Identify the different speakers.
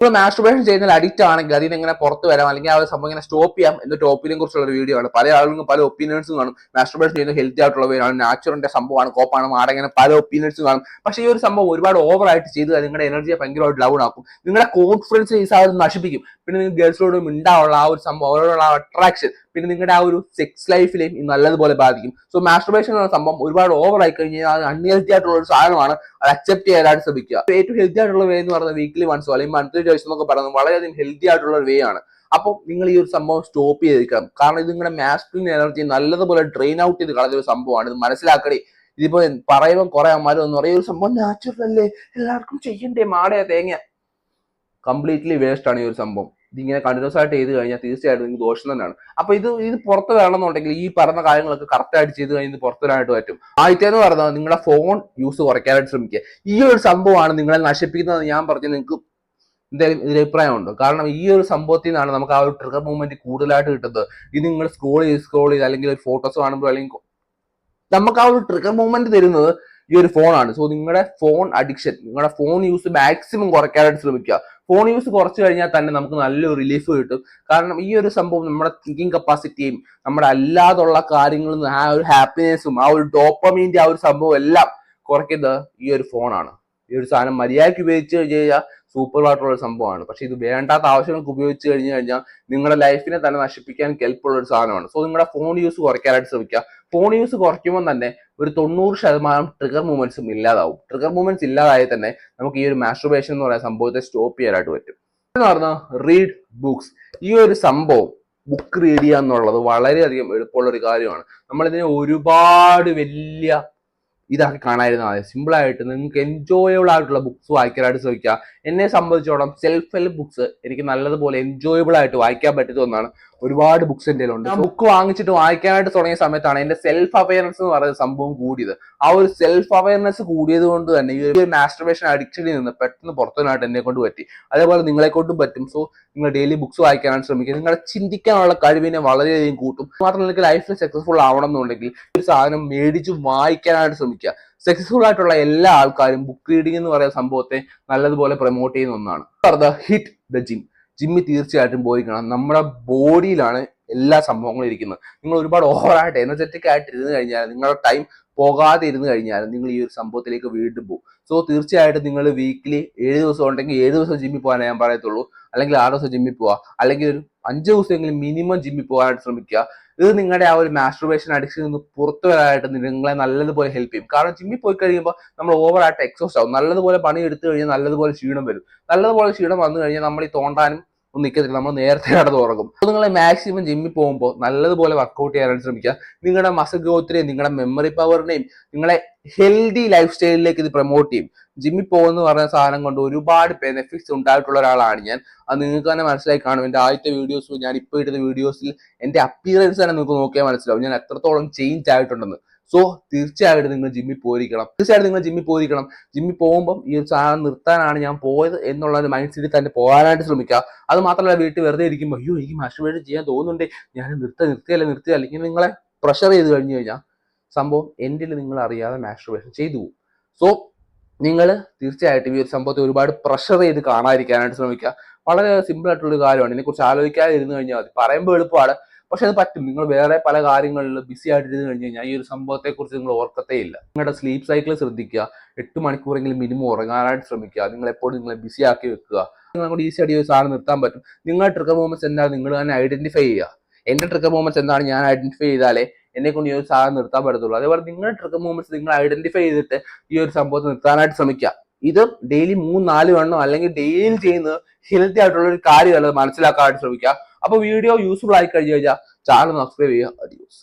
Speaker 1: ഇപ്പോൾ മാസ്ട്രബേഷൻ ചെയ്യുന്നതിൽ അഡിക്റ്റ് ആണെങ്കിൽ അതിന് ഇങ്ങനെ പുറത്ത് വരാം. അല്ലെങ്കിൽ ആ സംഭവം ഇങ്ങനെ സ്റ്റോപ്പ് ചെയ്യാം എന്ന ടോപ്പിനെ കുറിച്ചുള്ള ഒരു വീഡിയോ ആണ്. പല ആളുകളും പല ഒപ്പീനിയൻസും കാണും. മാസ്റ്റർബേഷൻ ചെയ്യുന്ന ഹെൽത്തി ആയിട്ടുള്ള നാച്ചുറിന്റെ സംഭവമാണ് കോപ്പാണ് മാടങ്ങനെ പല ഒപ്പീനിയൻസും കാണും. പക്ഷേ ഈ ഒരു സംഭവം ഒരുപാട് ഓവർ ആയിട്ട് ചെയ്ത് നിങ്ങളുടെ എനർജിയെ ഭയങ്കരമായിട്ട് ഡൗൺ ആക്കും. നിങ്ങളുടെ കോൺഫിഡൻസ് ഈ സാധനം നശിപ്പിക്കും. പിന്നെ നിങ്ങൾ ഗേൾസിനോട് മിണ്ടാവുള്ള ആ ഒരു സംഭവം അവരോടുള്ള അട്രാക്ഷൻ പിന്നെ നിങ്ങളുടെ ആ ഒരു സെക്സ് ലൈഫിലെയും നല്ലതുപോലെ ബാധിക്കും. സോ മാസ്റ്റർബേഷൻ എന്ന സംഭവം ഒരുപാട് ഓവർ ആയി കഴിഞ്ഞാൽ അൺഹെൽത്തി ആയിട്ടുള്ള ഒരു സാധനമാണ്. അത് അക്സെപ്റ്റ് ചെയ്യാനായിട്ട് ശ്രമിക്കുക. ഏറ്റവും ഹെൽത്തി ആയിട്ടുള്ള വേ എന്ന് പറയുന്നത് വീക്ക്ലി വൺസോ അല്ലെങ്കിൽ മന്ത്ലി ചോയ്സ് എന്നൊക്കെ പറയുന്നത് വളരെയധികം ഹെൽത്തി ആയിട്ടുള്ള ഒരു വേ ആണ്. അപ്പോൾ നിങ്ങൾ ഈ ഒരു സംഭവം സ്റ്റോപ്പ് ചെയ്തിരിക്കണം. കാരണം ഇത് നിങ്ങളുടെ മാസ്കുലിൻ എനർജി നല്ലതുപോലെ ഡ്രെയിൻ ഔട്ട് ചെയ്ത് കളഞ്ഞ ഒരു സംഭവമാണ്. ഇത് മനസ്സിലാക്കണേ ഇതിപ്പോ പറയുമ്പോൾ കുറെ അമ്മമാരും എന്ന് പറയും ഒരു സംഭവം നാച്ചുറൽ അല്ലേ? എല്ലാവർക്കും ചെയ്യണ്ടേ മാടയാ തേങ്ങ. കംപ്ലീറ്റ്ലി വേസ്റ്റ് ആണ് ഈ ഒരു സംഭവം. ഇതിങ്ങനെ കണ്ടിന്യൂസ് ആയിട്ട് ചെയ്ത് കഴിഞ്ഞാൽ തീർച്ചയായിട്ടും നിങ്ങൾക്ക് ദോഷം തന്നെയാണ്. അപ്പൊ ഇത് ഇത് പുറത്ത് വരണമെന്നുണ്ടെങ്കിൽ ഈ പറഞ്ഞ കാര്യങ്ങളൊക്കെ കറക്റ്റ് ആയിട്ട് ചെയ്ത് കഴിഞ്ഞാൽ പുറത്ത് വരാനായിട്ട് പറ്റും. ആദ്യത്തെ എന്ന് പറഞ്ഞാൽ നിങ്ങളുടെ ഫോൺ യൂസ് കുറയ്ക്കാനായിട്ട് ശ്രമിക്കുക. ഈ ഒരു സംഭവമാണ് നിങ്ങളെ നശിപ്പിക്കുന്നത് ഞാൻ പറഞ്ഞു നിങ്ങൾക്ക് എന്തെങ്കിലും ഇതിൽ അഭിപ്രായമുണ്ടോ. കാരണം ഈ ഒരു സംഭവത്തിൽ നിന്നാണ് നമുക്ക് ആ ഒരു ട്രിഗർ മൂവ്മെന്റ് കൂടുതലായിട്ട് കിട്ടുന്നത്. ഇത് നിങ്ങൾ സ്ക്രോൾ ചെയ്ത് സ്ക്രോൾ ചെയ്ത് അല്ലെങ്കിൽ ഒരു ഫോട്ടോസ് കാണുമ്പോൾ അല്ലെങ്കിൽ നമുക്ക് ആ ഒരു ട്രിഗർ മൂവ്മെന്റ് തരുന്നത് ഈ ഒരു ഫോണാണ് സോ നിങ്ങളുടെ ഫോൺ അഡിക്ഷൻ നിങ്ങളുടെ ഫോൺ യൂസ് മാക്സിമം കുറയ്ക്കാനായിട്ട് ശ്രമിക്കുക. ഫോൺ യൂസ് കുറച്ച് കഴിഞ്ഞാൽ തന്നെ നമുക്ക് നല്ലൊരു റിലീഫ് കിട്ടും. കാരണം ഈ ഒരു സംഭവം നമ്മുടെ തിങ്കിങ് കപ്പാസിറ്റിയും നമ്മുടെ അല്ലാതുള്ള കാര്യങ്ങളും ആ ഒരു ഹാപ്പിനെസ്സും ആ ഒരു ഡോപ്പമീന്റെ ആ ഒരു സംഭവം എല്ലാം കുറയ്ക്കുന്നത് ഈ ഒരു ഫോണാണ് ഈ ഒരു സാധനം മര്യാദയ്ക്ക് ഉപയോഗിച്ച് കഴിഞ്ഞാൽ സൂപ്പർ ആയിട്ടുള്ള ഒരു സംഭവമാണ്. പക്ഷെ ഇത് വേണ്ടാത്ത ആവശ്യങ്ങൾക്ക് ഉപയോഗിച്ച് കഴിഞ്ഞു കഴിഞ്ഞാൽ നിങ്ങളുടെ ലൈഫിനെ തന്നെ നശിപ്പിക്കാൻ കെൽപ്പുള്ള ഒരു സാധനമാണ്. സോ നിങ്ങളുടെ ഫോൺ യൂസ് കുറയ്ക്കാനായിട്ട് ശ്രമിക്കുക. ഫോൺ യൂസ് കുറയ്ക്കുമ്പോൾ തന്നെ ഒരു തൊണ്ണൂറ് ശതമാനം ട്രിഗർ മൂവ്മെന്റ്സും ഇല്ലാതാവും. ട്രിഗർ മൂവ്മെന്റ്സ് ഇല്ലാതായി തന്നെ നമുക്ക് ഈ ഒരു മാസ്റ്റർബേഷൻ എന്ന് പറയുന്ന സംഭവത്തെ സ്റ്റോപ്പ് ചെയ്യാനായിട്ട് പറ്റും. എന്ന് പറഞ്ഞാൽ റീഡ് ബുക്സ് ഈ ഒരു സംഭവം ബുക്ക് റീഡ് ചെയ്യുക എന്നുള്ളത് വളരെയധികം എളുപ്പമുള്ള ഒരു കാര്യമാണ്. നമ്മളിതിനെ ഒരുപാട് വലിയ ഇതാക്കി കാണായിരുന്നു ആദ്യം. സിമ്പിളായിട്ട് നിങ്ങൾക്ക് എൻജോയബിൾ ആയിട്ടുള്ള ബുക്സ് വായിക്കാനായിട്ട് ശ്രമിക്കുക. എന്നെ സംബന്ധിച്ചോളം സെൽഫ് ഹെൽപ്പ് ബുക്സ് എനിക്ക് നല്ലതുപോലെ എൻജോയബിൾ ആയിട്ട് വായിക്കാൻ പറ്റുന്ന ഒന്നാണ്. ഒരുപാട് ബുക്സ് എന്റെ ഉണ്ട് ബുക്ക് വാങ്ങിച്ചിട്ട് വായിക്കാനായിട്ട് തുടങ്ങിയ സമയത്താണ് എന്റെ സെൽഫ് അവയർനെസ് എന്ന് പറയുന്ന സംഭവം കൂടിയത്. ആ ഒരു സെൽഫ് അവയർനെസ് കൂടിയത് കൊണ്ട് തന്നെ ഈ ഒരു മാസ്റ്റർബേഷൻ അഡിക്ഷനിൽ നിന്ന് പെട്ടെന്ന് പുറത്തുനിന്നായിട്ട് എന്നെ കൊണ്ട് പറ്റി. അതേപോലെ നിങ്ങളെ കൊണ്ടും പറ്റും. സോ നിങ്ങൾ ഡെയിലി ബുക്സ് വായിക്കാനായിട്ട് ശ്രമിക്കുക. നിങ്ങളുടെ ചിന്തിക്കാനുള്ള കഴിവിനെ വളരെയധികം കൂട്ടും. മാത്രമല്ല നിങ്ങൾക്ക് ലൈഫിൽ സക്സസ്ഫുൾ ആവണം എന്നുണ്ടെങ്കിൽ ഒരു സാധനം മേടിച്ച് വായിക്കാനായിട്ട് ശ്രമിക്കുക സക്സസ്ഫുൾ ആയിട്ടുള്ള എല്ലാ ആൾക്കാരും ബുക്ക് റീഡിംഗ് എന്ന് പറയുന്ന സംഭവത്തെ നല്ലതുപോലെ പ്രൊമോട്ട് ചെയ്യുന്ന ഒന്നാണ്. ഹിറ്റ് ദ ജിം ജിമ്മിൽ തീർച്ചയായിട്ടും പോയിരിക്കണം. നമ്മുടെ ബോഡിയിലാണ് എല്ലാ സംഭവങ്ങളും ഇരിക്കുന്നത്. നിങ്ങൾ ഒരുപാട് ഓവറായിട്ട് എനർജറ്റിക് ആയിട്ട് ഇരുന്ന് കഴിഞ്ഞാൽ നിങ്ങളുടെ ടൈം പോകാതെ ഇരുന്ന് കഴിഞ്ഞാൽ നിങ്ങൾ ഈ ഒരു സംഭവത്തിലേക്ക് വീണ്ടും പോകും. സോ തീർച്ചയായിട്ടും നിങ്ങൾ വീക്കിലി ഏഴ് ദിവസം ഉണ്ടെങ്കിൽ ഏഴ് ദിവസം ജിമ്മിൽ പോകാനേ ഞാൻ പറയത്തുള്ളൂ. അല്ലെങ്കിൽ ആറ് ദിവസം ജിമ്മിൽ പോവുക അല്ലെങ്കിൽ ഒരു അഞ്ച് ദിവസമെങ്കിലും മിനിമം ജിമ്മിൽ പോകാനായിട്ട് ശ്രമിക്കുക. ഇത് നിങ്ങളുടെ ആ ഒരു മാസ്ട്രബേഷൻ അഡിക്ഷൻ നിന്ന് പുറത്തു വരാനായിട്ട് നിങ്ങളെ നല്ലതുപോലെ ഹെൽപ്പ് ചെയ്യും. കാരണം ജിമ്മിൽ പോയി കഴിയുമ്പോൾ നമ്മൾ ഓവറായിട്ട് എക്സോസ്റ്റ് ആവും. നല്ലതുപോലെ പണി എടുത്തു കഴിഞ്ഞാൽ നല്ലതുപോലെ ക്ഷീണം വരും. നല്ലതുപോലെ ക്ഷീണം വന്നു കഴിഞ്ഞാൽ നമ്മൾ ഈ തോണ്ടാനും നിൽക്കത്തില്ല നമ്മൾ നേരത്തെ നടന്ന് ഉറങ്ങും. അപ്പോൾ നിങ്ങൾ മാക്സിമം ജിമ്മിൽ പോകുമ്പോൾ നല്ലതുപോലെ വർക്കൗട്ട് ചെയ്യാനായിട്ട് ശ്രമിക്കുക. നിങ്ങളുടെ മസിൽ ഗ്രോത്തിനെയും നിങ്ങളുടെ മെമ്മറി പവറിനെയും നിങ്ങളെ ഹെൽത്തി ലൈഫ് സ്റ്റൈലിലേക്ക് ഇത് പ്രൊമോട്ട് ചെയ്യും. ജിമ്മിൽ പോകുന്ന പറഞ്ഞ സാധനം കൊണ്ട് ഒരുപാട് ബെനിഫിറ്റ്സ് ഉണ്ടായിട്ടുള്ള ഒരാളാണ് ഞാൻ. അത് നിങ്ങൾക്ക് തന്നെ മനസ്സിലായി കാണും. എന്റെ ആദ്യത്തെ വീഡിയോസ് ഞാൻ ഇപ്പോൾ ഇടുന്ന വീഡിയോസിൽ എന്റെ അപ്പിയറൻസ് തന്നെ നിങ്ങൾക്ക് നോക്കിയാൽ മനസ്സിലാവും. ഞാൻ എത്രത്തോളം ചേഞ്ച് ആയിട്ടുണ്ടെന്ന്. സോ തീർച്ചയായിട്ടും നിങ്ങൾ ജിമ്മിൽ പോയിരിക്കണം. തീർച്ചയായിട്ടും നിങ്ങൾ ജിമ്മിൽ പോയിരിക്കണം. ജിമ്മിൽ പോകുമ്പം ഈ ഒരു സാധനം നിർത്താനാണ് ഞാൻ പോയത് എന്നുള്ള ഒരു മൈൻഡ് സെറ്റിൽ തന്നെ പോകാനായിട്ട് ശ്രമിക്കുക. അത് മാത്രമല്ല വീട്ടിൽ വെറുതെ ഇരിക്കുമ്പോൾ അയ്യോ എനിക്ക് മാസ്റ്റർബേഷൻ ചെയ്യാൻ തോന്നുന്നുണ്ട്. ഞാൻ നിർത്ത നിർത്തിയല്ല നിർത്തിയല്ല അല്ലെങ്കിൽ നിങ്ങളെ പ്രഷർ ചെയ്ത് കഴിഞ്ഞു കഴിഞ്ഞാൽ സംഭവം എന്റെ നിങ്ങൾ അറിയാതെ മാസ്റ്റർബേഷൻ ചെയ്തു പോകും. സോ നിങ്ങൾ തീർച്ചയായിട്ടും ഈ ഒരു സംഭവത്തെ ഒരുപാട് പ്രഷർ ചെയ്ത് കാണാതിരിക്കാനായിട്ട് ശ്രമിക്കുക. വളരെ സിമ്പിൾ ആയിട്ടുള്ള കാര്യമാണ്. ഇതിനെക്കുറിച്ച് ആലോചിക്കാതെ ഇരുന്ന് കഴിഞ്ഞാൽ മതി. പറയുമ്പോൾ എളുപ്പമാണ്. പക്ഷെ അത് പറ്റും. നിങ്ങൾ വേറെ പല കാര്യങ്ങളിൽ ബിസി ആയിട്ട് ഇരുന്ന് കഴിഞ്ഞ് കഴിഞ്ഞാൽ ഈ ഒരു സംഭവത്തെ കുറിച്ച് നിങ്ങൾ ഓർക്കത്തേ ഇല്ല നിങ്ങളുടെ സ്ലീപ്പ് സൈക്കിൾ ശ്രദ്ധിക്കുക. എട്ട് മണിക്കൂറെങ്കിലും മിനിമം ഉറങ്ങാനായിട്ട് ശ്രമിക്കുക. നിങ്ങൾ എപ്പോഴും നിങ്ങളെ ബിസി ആക്കി വെക്കുക. നിങ്ങൾ കൂടി ഈസി ആയിട്ട് ഒരു സാധനം നിർത്താൻ പറ്റും. നിങ്ങളുടെ ട്രിക്കർ മൂവ്മെന്റ്സ് എന്താണ് നിങ്ങൾ തന്നെ ഐഡന്റിഫൈ ചെയ്യുക. എന്റെ ട്രിക്കർ മൂവ്മെന്റ്സ് എന്താണ് ഞാൻ ഐഡന്റിഫൈ ചെയ്താലേ എന്നെ കൊണ്ട് ഈ ഒരു സാധനം നിർത്താൻ പറ്റത്തുള്ളൂ. അതേപോലെ നിങ്ങളുടെ ട്രിക്കർ മൂവ്മെന്റ്സ് നിങ്ങൾ ഐഡന്റിഫൈ ചെയ്തിട്ട് ഈ ഒരു സംഭവത്തെ നിർത്താനായിട്ട് ശ്രമിക്കുക. ഇത് ഡെയിലി മൂന്ന് നാല് വേണോ അല്ലെങ്കിൽ ഡെയിലി ചെയ്യുന്നത് ഹെൽത്തി ആയിട്ടുള്ള ഒരു കാര്യമല്ല. മനസ്സിലാക്കാനായിട്ട് ശ്രമിക്കുക. അപ്പൊ വീഡിയോ യൂസ്ഫുൾ ആയി കഴിഞ്ഞു കഴിഞ്ഞാൽ ചാനൽ സബ്സ്ക്രൈബ് ചെയ്യുക അഡിയോസ്